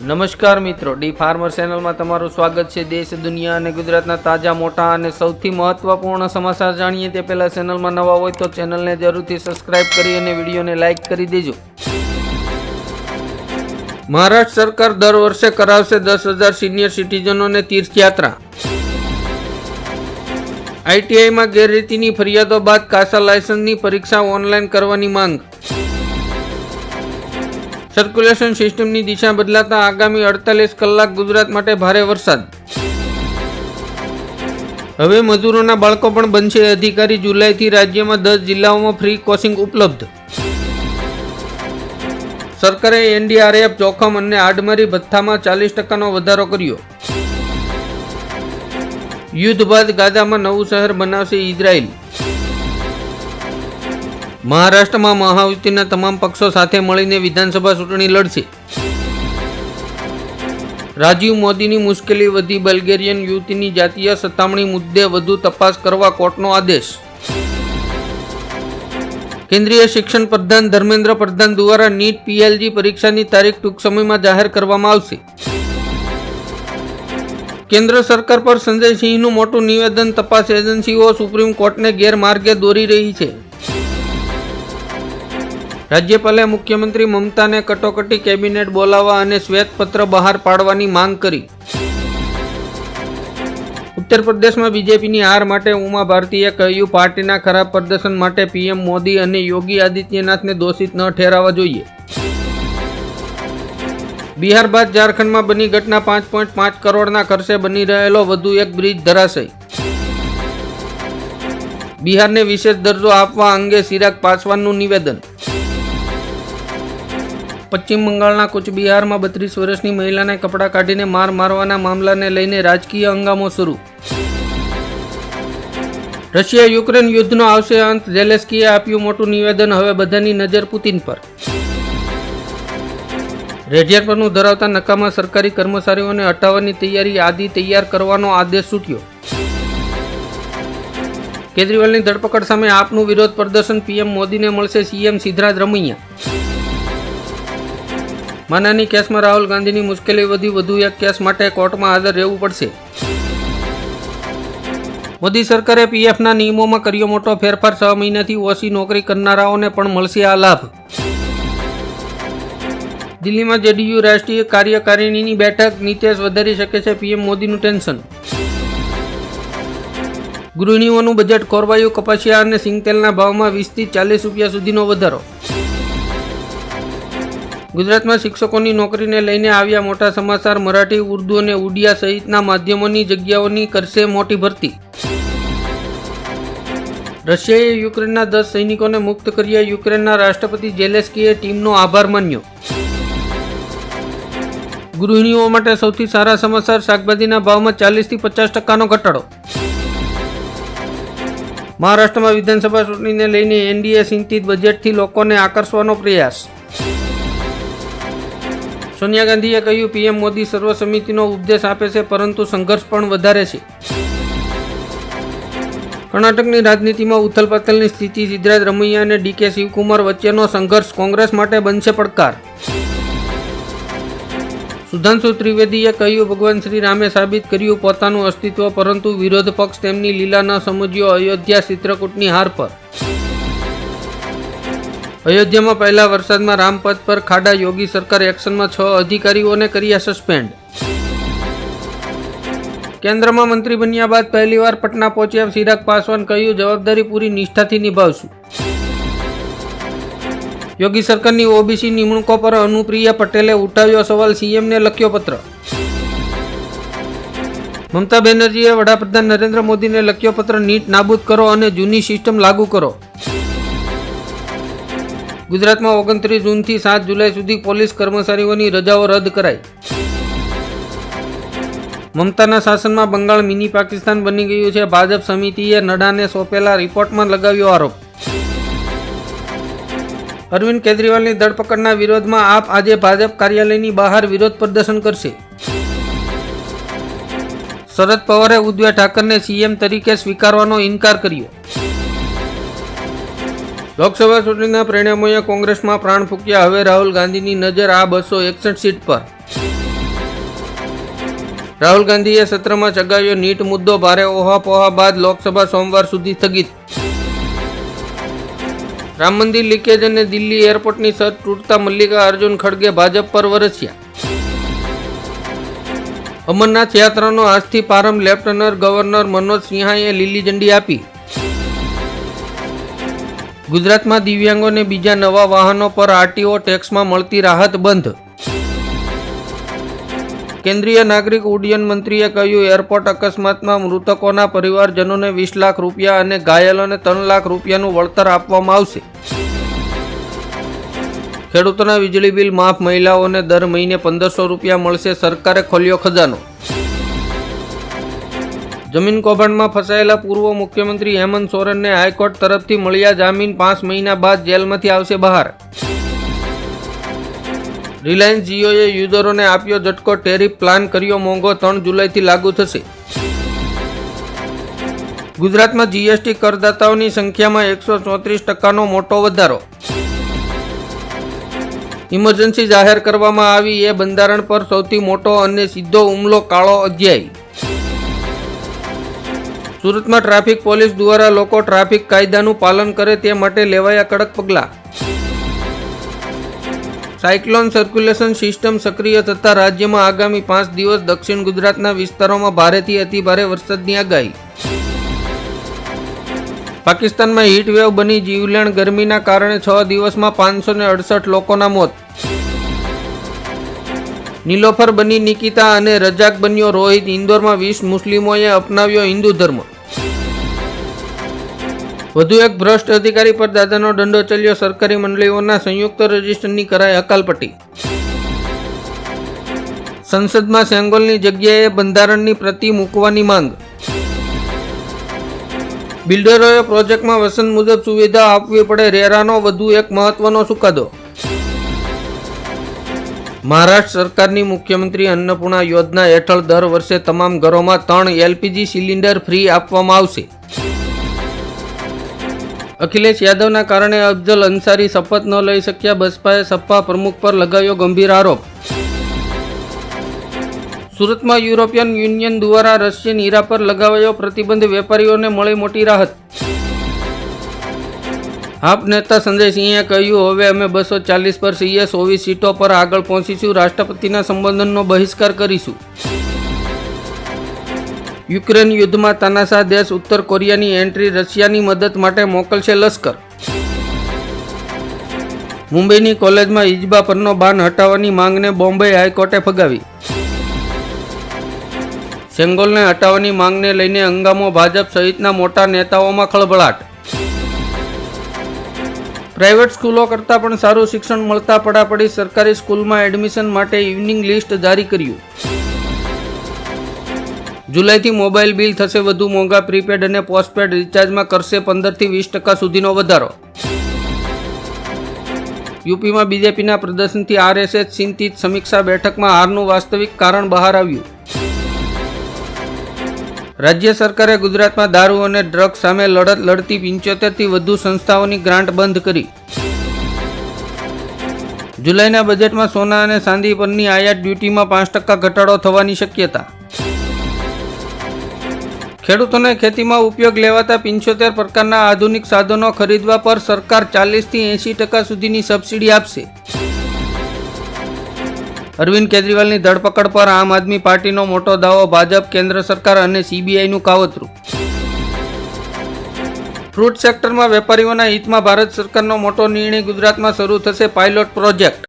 નમસ્કાર મિત્રો, D farmer ચેનલમાં તમારું સ્વાગત છે. દેશ, દુનિયા અને ગુજરાતના તાજા, મોટા અને સૌથી મહત્વપૂર્ણ સમાચાર જાણીએ તે પહેલા ચેનલમાં નવા હોય તો ચેનલને જરૂરથી સબસ્ક્રાઇબ કરી અને વિડીયોને લાઇક કરી દેજો. મહારાષ્ટ્ર સરકાર દર વર્ષે કરાવશે દસ હજાર સિનિયર સિટીઝનોને તીર્થયાત્રા. આઈટીઆઈમાં ગેરરીતિની ફરિયાદો બાદ કાસા લાયસન્સની પરીક્ષા ઓનલાઈન કરવાની માંગ. સર્ક્યુલેશન સિસ્ટમની દિશા બદલાતા આગામી અડતાલીસ કલાક ગુજરાત માટે ભારે વરસાદ. હવે મજૂરોના બાળકો પણ બનશે અધિકારી જુલાઈથી રાજ્યમાં દસ જિલ્લાઓમાં ફ્રી કોચિંગ ઉપલબ્ધ. સરકારે એનડીઆરએફ જોખમ અને આડમારી ભથ્થામાં ચાલીસ ટકાનો વધારો કર્યો. યુદ્ધ બાદ ગાઝામાં નવું શહેર બનાવશે ઇઝરાયલ મહારાષ્ટ્રમાં મહાયુતિના તમામ પક્ષો સાથે મળીને વિધાનસભા ચૂંટણી લડશે. રાજીવ મોદીની મુશ્કેલી વધી, બલ્ગેરિયન યુવતીની જાતીય સતામણી મુદ્દે વધુ તપાસ કરવા કોર્ટનો આદેશ. કેન્દ્રીય શિક્ષણ પ્રધાન ધર્મેન્દ્ર પ્રધાન દ્વારા નીટ પીએલજી પરીક્ષાની તારીખ ટૂંક સમયમાં જાહેર કરવામાં આવશે. કેન્દ્ર સરકાર પર સંજય સિંહનું મોટું નિવેદન તપાસ એજન્સીઓ સુપ્રીમ કોર્ટને ગેરમાર્ગે દોરી રહી છે. રાજ્યપાલે મુખ્યમંત્રી મમતાને કટોકટી કેબિનેટ બોલાવવા અને શ્વેતપત્ર બહાર પાડવાની માંગ કરી. ઉત્તર પ્રદેશમાં બીજેપીની હાર માટે ઉમા ભારતીએ કહ્યું, પાર્ટીના ખરાબ પ્રદર્શન માટે પીએમ મોદી અને યોગી આદિત્યનાથને દોષિત ન ઠેરાવવા જોઈએ. બિહાર બાદ ઝારખંડમાં બની ઘટના પાંચ પોઈન્ટ પાંચ કરોડના ખર્ચે બની રહેલો વધુ એક બ્રિજ ધરાશય. બિહારને વિશેષ દરજ્જો આપવા અંગે ચિરાગ પાસવાનનું નિવેદન. પશ્ચિમ બંગાળના કુચબિહારમાં બત્રીસ વર્ષની મહિલાને કપડાં કાઢીને માર મારવાના મામલાને લઈને રાજકીય હંગામો શરૂ. રશિયા યુક્રેન યુદ્ધનો આવશે અંત ઝેલેસ્કીએ આપ્યું મોટું નિવેદન, હવે બધાની નજર પુતિન પર. પરનું ધરાવતા નકામા સરકારી કર્મચારીઓને હટાવવાની તૈયારી આદિ તૈયાર કરવાનો આદેશ છૂટ્યો કેજરીવાલની ધરપકડ સામે આપનું વિરોધ પ્રદર્શન પીએમ મોદીને મળશે સીએમ સિદ્ધરાજ રમૈયા. માનાની કેસમાં રાહુલ ગાંધીની મુશ્કેલી વધી, વધુ એક કેસ માટે કોર્ટમાં હાજર રહેવું પડશે. મોદી સરકારે પીએફના નિયમોમાં કર્યો મોટો ફેરફાર, છ મહિનાથી ઓછી નોકરી કરનારાઓને પણ મળશે આ લાભ. દિલ્હીમાં જેડીયુ રાષ્ટ્રીય કાર્યકારિણીની બેઠક, નીતેશ વધારી શકે છે પીએમ મોદીનું ટેન્શન. ગૃહિણીઓનું બજેટ ખોરવાયું કપાસિયા અને સિંગતેલના ભાવમાં વીસથી ચાલીસ રૂપિયા સુધીનો વધારો. ગુજરાતમાં શિક્ષકોની નોકરીને લઈને આવ્યા મોટા સમાચાર મરાઠી, ઉર્દુ અને ઉડિયા સહિતના માધ્યમોની જગ્યાઓની કરશે મોટી ભરતી. રશિયાએ યુક્રેનના દસ સૈનિકોને મુક્ત કર્યા. યુક્રેનના રાષ્ટ્રપતિ જેલેસ્કીએ ટીમનો આભાર માન્યો. ગૃહિણીઓ માટે સૌથી સારા સમાચાર, શાકભાજીના ભાવમાં ચાલીસથી પચાસ ટકાનો ઘટાડો. મહારાષ્ટ્રમાં વિધાનસભા ચૂંટણીને લઈને એનડીએ ચિંતિત બજેટથી લોકોને આકર્ષવાનો પ્રયાસ. સોનિયા ગાંધીએ કહ્યું, પીએમ મોદી સર્વ સમિતિનો ઉપદેશ આપે છે, પરંતુ સંઘર્ષ પણ વધારે છે. કર્ણાટકની રાજનીતિમાં ઉથલપાથલની સ્થિતિ સિદ્ધરાજ રમૈયા અને ડીકે શિવકુમાર વચ્ચેનો સંઘર્ષ કોંગ્રેસ માટે બનશે પડકાર. સુધાંશુ ત્રિવેદીએ કહ્યું, ભગવાન શ્રી રામે સાબિત કર્યું પોતાનું અસ્તિત્વ, પરંતુ વિરોધ પક્ષ તેમની લીલા ન સમજ્યો, અયોધ્યા ચિત્રકૂટની હાર પર. અયોધ્યામાં પહેલા વરસાદમાં રામપથ પર ખાડા, યોગી સરકાર એક્શનમાં છ અધિકારીઓને કર્યા સસ્પેન્ડ. કેન્દ્રમાં મંત્રી બન્યા બાદ પહેલીવાર પટના પહોંચ્યા ચિરાગ પાસવાન કહ્યું, જવાબદારી પૂરી નિષ્ઠાથી નિભાવશું. યોગી સરકારની ઓબીસી નિમણૂકો પર અનુપ્રિયા પટેલે ઉઠાવ્યો સવાલ, સીએમને લખ્યો પત્ર. મમતા બેનર્જીએ વડાપ્રધાન નરેન્દ્ર મોદીને લખ્યો પત્ર, નીટ નાબૂદ કરો અને જૂની સિસ્ટમ લાગુ કરો. ગુજરાતમાં ઓગણત્રીસ જૂનથી સાત જુલાઈ સુધી પોલીસ કર્મચારીઓની રજાઓ રદ કરાઈ. મમતાના શાસનમાં બંગાળ મિની પાકિસ્તાન બની ગયું છે. ભાજપ સમિતિએ નડાને સોંપેલા રિપોર્ટમાં લગાવ્યો આરોપ. અરવિંદ કેજરીવાલની ધરપકડના વિરોધમાં આપ આજે ભાજપ કાર્યાલયની બહાર વિરોધ પ્રદર્શન કરશે. શરદ પવારે ઉદ્ધવ ઠાકરેને સીએમ તરીકે સ્વીકારવાનો ઇનકાર કર્યો. લોકસભા ચૂંટણીના પરિણામોએ કોંગ્રેસમાં પ્રાણ ફૂક્યા. હવે રાહુલ ગાંધીની નજર આ બસો એકસઠ સીટ પર. રાહુલ ગાંધીએ સત્રમાં ચગાવ્યો નીટ મુદ્દો. ભારે ઓહાપોહા બાદ લોકસભા સોમવાર સુધી સ્થગિત. રામ મંદિર લીકેજ અને દિલ્હી એરપોર્ટની સર્ચ તૂટતા મલ્લિકા અર્જુન ખડગે ભાજપ પર વરસ્યા. અમરનાથ યાત્રાનો આજથી પ્રારંભ. લેફ્ટનન્ટ ગવર્નર મનોજ સિંહાએ લીલી ઝંડી આપી. ગુજરાતમાં દિવ્યાંગોને બીજા નવા વાહનો પર આરટીઓ ટેક્સમાં મળતી રાહત બંધ. કેન્દ્રીય નાગરિક ઉડ્ડયન મંત્રીએ કહ્યું, એરપોર્ટ અકસ્માતમાં મૃતકોના પરિવારજનોને વીસ લાખ રૂપિયા અને ઘાયલોને ત્રણ લાખ રૂપિયાનું વળતર આપવામાં આવશે. ખેડૂતોના વીજળી બિલ માફ, મહિલાઓને દર મહિને પંદરસો રૂપિયા મળશે, સરકારે ખોલ્યો ખજાનો. જમીન કૌભાંડમાં ફસાયેલા પૂર્વ મુખ્યમંત્રી હેમંત સોરેનને હાઈકોર્ટ તરફથી મળ્યા જામીન પાંચ મહિના બાદ જેલમાંથી આવશે બહાર. રિલાયન્સ જીઓએ યુઝરોને આપ્યો ઝટકો, ટેરિફ પ્લાન કર્યો મોંઘો, ત્રણ જુલાઈથી લાગુ થશે. ગુજરાતમાં જીએસટી કરદાતાઓની સંખ્યામાં એકસો ચોત્રીસ ટકાનો મોટો વધારો. ઇમરજન્સી જાહેર કરવામાં આવી એ બંધારણ પર સૌથી મોટો અને સીધો હુમલો કાળો અધ્યાય. સુરતમાં ટ્રાફિક પોલીસ દ્વારા લોકો ટ્રાફિક કાયદાનું પાલન કરે તે માટે લેવાયા કડક પગલાં. સાયક્લોન સર્ક્યુલેશન સિસ્ટમ સક્રિય થતાં રાજ્યમાં આગામી પાંચ દિવસ દક્ષિણ ગુજરાતના વિસ્તારોમાં ભારેથી અતિભારે વરસાદની આગાહી. પાકિસ્તાનમાં હીટ વેવ બની જીવલેણ ગરમીના કારણે છ દિવસમાં પાંચસો ને અડસઠ લોકોના મોત. નીલોફર બની નિકિતા અને રજાક બન્યો રોહિત. ઇન્દોરમાં વીસ મુસ્લિમોએ અપનાવ્યો હિન્દુ ધર્મ. વધુ એક ભ્રષ્ટ અધિકારી પર દાદાનો દંડો ચલ્યો. સરકારી મંડળીઓના સંયુક્ત રજિસ્ટરની કરાઈ હકાલપટ્ટી સંસદમાં સેંગોલની જગ્યાએ બંધારણની પ્રતિ મૂકવાની માંગ. બિલ્ડરોએ પ્રોજેક્ટમાં વસંત મુજબ સુવિધા આપવી પડે. રેરાનો વધુ એક મહત્વનો ચુકાદો. મહારાષ્ટ્ર સરકારની મુખ્યમંત્રી અન્નપૂર્ણા યોજના હેઠળ દર વર્ષે તમામ ઘરોમાં ત્રણ એલપીજી સિલિન્ડર ફ્રી આપવામાં આવશે. અખિલેશ યાદવના કારણે અફજલ અંસારી શપથ ન લઈ શક્યા બસપાએ સપા પ્રમુખ પર લગાવ્યો ગંભીર આરોપ. સુરતમાં યુરોપિયન યુનિયન દ્વારા રશિયન હીરા પર લગાવાયો પ્રતિબંધ, વેપારીઓને મળી મોટી રાહત. આપ નેતા સંજય સિંહે કહ્યું, હવે અમે બસો ચાલીસ પર છીએ ચોવીસ સીટો પર આગળ પહોંચીશું, રાષ્ટ્રપતિના સંબોધનનો બહિષ્કાર કરીશું. યુક્રેન યુદ્ધમાં તાનાશાહ દેશ ઉત્તર કોરિયાની એન્ટ્રી રશિયાની મદદ માટે મોકલશે લશ્કર. મુંબઈની કોલેજમાં ઇજબા પરનો બાન હટાવવાની માંગને બોમ્બે હાઈકોર્ટે ફગાવી. સેંગોલને હટાવવાની માંગને લઈને હંગામો ભાજપ સહિતના મોટા નેતાઓમાં ખળભળાટ. પ્રાઇવેટ સ્કૂલો કરતાં પણ સારું શિક્ષણ મળતા પડાપડી સરકારી સ્કૂલમાં એડમિશન માટે ઇવનિંગ લિસ્ટ જારી કર્યું. જુલાઈથી મોબાઈલ બિલ થશે વધુ મોંઘા પ્રીપેડ અને પોસ્ટપેડ રિચાર્જમાં કરશે પંદરથી વીસ ટકા સુધીનો વધારો. યુપીમાં બીજેપીના પ્રદર્શનથી આરએસએસ ચિંતિત સમીક્ષા બેઠકમાં હારનું વાસ્તવિક કારણ બહાર આવ્યું. રાજ્ય સરકારે ગુજરાતમાં દારૂ અને ડ્રગ્સ સામે લડત લડતી પંચોતેરથી વધુ સંસ્થાઓની ગ્રાન્ટ બંધ કરી. જુલાઈના બજેટમાં સોના અને ચાંદી પરની આયાત ડ્યુટીમાં પાંચ ટકા ઘટાડો થવાની શક્યતા. ખેડૂતોને ખેતીમાં ઉપયોગ લેવાતા પંચોતેર પ્રકારના આધુનિક સાધનો ખરીદવા પર સરકાર ચાલીસથી એંશી ટકા સુધીની સબસિડી આપશે. અરવિંદ કેજરીવાલની ધરપકડ પર આમ આદમી પાર્ટીનો મોટો દાવો ભાજપ, કેન્દ્ર સરકાર અને સીબીઆઈનું કાવતરું. ફ્રૂટ સેક્ટરમાં વેપારીઓના હિતમાં ભારત સરકારનો મોટો નિર્ણય ગુજરાતમાં શરૂ થશે પાયલોટ પ્રોજેક્ટ